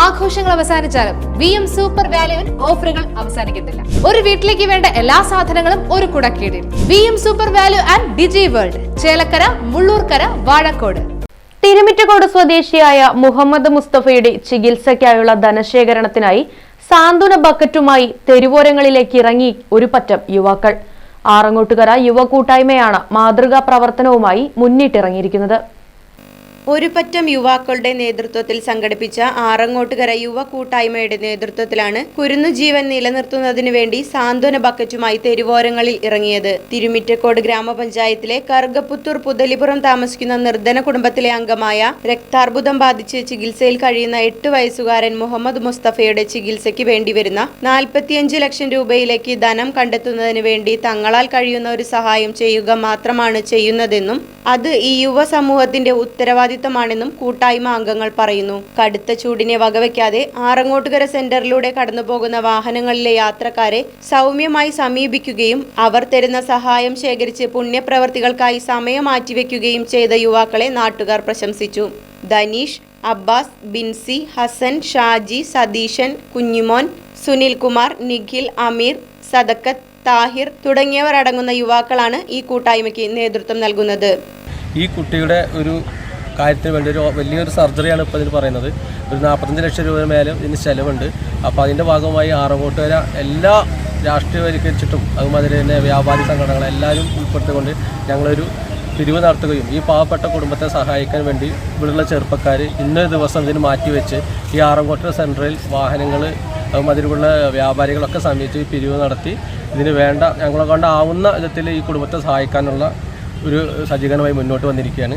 ആഘോഷങ്ങൾ അവസാനിച്ചാലും V M super വാല്യുവിൽ ഓഫറുകൾ അവസാനിക്കുന്നില്ല. ഒരു വീട്ടിലേക്ക് വേണ്ട എല്ലാ സാധനങ്ങളും ഒരു കുടക്കീടിൽ. V M super value and digi world Chelakkara Mullurkara Vazhakode. Thirumittakode സ്വദേശിയായ മുഹമ്മദ് മുസ്തഫയുടെ ചികിത്സയ്ക്കായുള്ള ധനശേഖരണത്തിനായി സാന്ത്വന ബക്കറ്റുമായി തെരുവോരങ്ങളിലേക്ക് ഇറങ്ങി ഒരു പറ്റം യുവാക്കൾ. ആറങ്ങോട്ടുകര യുവ കൂട്ടായ്മയാണ് മാതൃകാ പ്രവർത്തനവുമായി മുന്നിട്ടിറങ്ങിയിരിക്കുന്നത്. ഒരു പറ്റം യുവാക്കളുടെ നേതൃത്വത്തിൽ സംഘടിപ്പിച്ച ആറങ്ങോട്ടുകര യുവ കൂട്ടായ്മയുടെ നേതൃത്വത്തിലാണ് കുരുന്നു ജീവൻ നിലനിർത്തുന്നതിനു വേണ്ടി സാന്ത്വന ബക്കറ്റുമായി തെരുവോരങ്ങളിൽ ഇറങ്ങിയത്. തിരുമിറ്റക്കോട് ഗ്രാമപഞ്ചായത്തിലെ കറുകപ്പുത്തൂർ പുതലിപുറം താമസിക്കുന്ന നിർധന കുടുംബത്തിലെ അംഗമായ രക്താർബുദം ബാധിച്ച് ചികിത്സയിൽ കഴിയുന്ന എട്ട് വയസ്സുകാരൻ മുഹമ്മദ് മുസ്തഫയുടെ ചികിത്സയ്ക്ക് വേണ്ടി വരുന്ന നാൽപ്പത്തിയഞ്ച് ലക്ഷം രൂപയിലേക്ക് ധനം കണ്ടെത്തുന്നതിന് വേണ്ടി തങ്ങളാൽ കഴിയുന്ന ഒരു സഹായം ചെയ്യുക മാത്രമാണ് ചെയ്യുന്നതെന്നും അത് ഈ യുവ സമൂഹത്തിന്റെ ഉത്തരവാദിത്തമാണെന്നും കൂട്ടായ്മ അംഗങ്ങൾ പറയുന്നു. കടുത്ത ചൂടിനെ വകവയ്ക്കാതെ ആറങ്ങോട്ടുകര സെന്ററിലൂടെ കടന്നുപോകുന്ന വാഹനങ്ങളിലെ യാത്രക്കാരെ സൗമ്യമായി സമീപിക്കുകയും അവർ തരുന്ന സഹായം ശേഖരിച്ച് പുണ്യപ്രവർത്തികൾക്കായി സമയം മാറ്റിവെക്കുകയും ചെയ്ത യുവാക്കളെ നാട്ടുകാർ പ്രശംസിച്ചു. ധനീഷ് അബ്ബാസ് ബിൻസി ഹസൻ ഷാജി സതീശൻ കുഞ്ഞുമോൻ സുനിൽകുമാർ നിഖിൽ അമീർ സദക്കത്ത് താഹിർ തുടങ്ങിയവർ അടങ്ങുന്ന യുവാക്കളാണ് ഈ കൂട്ടായ്മയ്ക്ക് നേതൃത്വം നൽകുന്നത്. ഈ കുട്ടിയുടെ ഒരു കാര്യത്തിന് വേണ്ടി ഒരു വലിയൊരു സർജറിയാണ് ഇപ്പോൾ ഇതിൽ പറയുന്നത്. ഒരു നാൽപ്പത്തഞ്ച് ലക്ഷം രൂപ മേലെ ഇതിന് ചിലവുണ്ട്. അപ്പോൾ അതിന്റെ ഭാഗമായി ആറങ്ങോട്ടുകര എല്ലാ രാഷ്ട്രീയവൽക്കരിച്ചിട്ടും അതുമാതിരി തന്നെ വ്യാപാരി സംഘടനകൾ എല്ലാവരും ഉൾപ്പെടുത്തിക്കൊണ്ട് ഞങ്ങളൊരു പിരിവ് നടത്തുകയും ഈ പാവപ്പെട്ട കുടുംബത്തെ സഹായിക്കാൻ വേണ്ടി ഇവിടെയുള്ള ചെറുപ്പക്കാർ ഇന്ന ദിവസം ഇതിന് മാറ്റിവെച്ച് ഈ ആറങ്കോട്ട സെന്ററിൽ വാഹനങ്ങൾ അതുമാതിരിയുള്ള വ്യാപാരികളൊക്കെ സമീപിച്ച് പിരിവ് നടത്തി ഇതിന് വേണ്ട ഞങ്ങളെ കൊണ്ടാവുന്ന വിധത്തിൽ ഈ കുടുംബത്തെ സഹായിക്കാനുള്ള ഒരു സജ്ജീകരണമായി മുന്നോട്ട് വന്നിരിക്കുകയാണ്.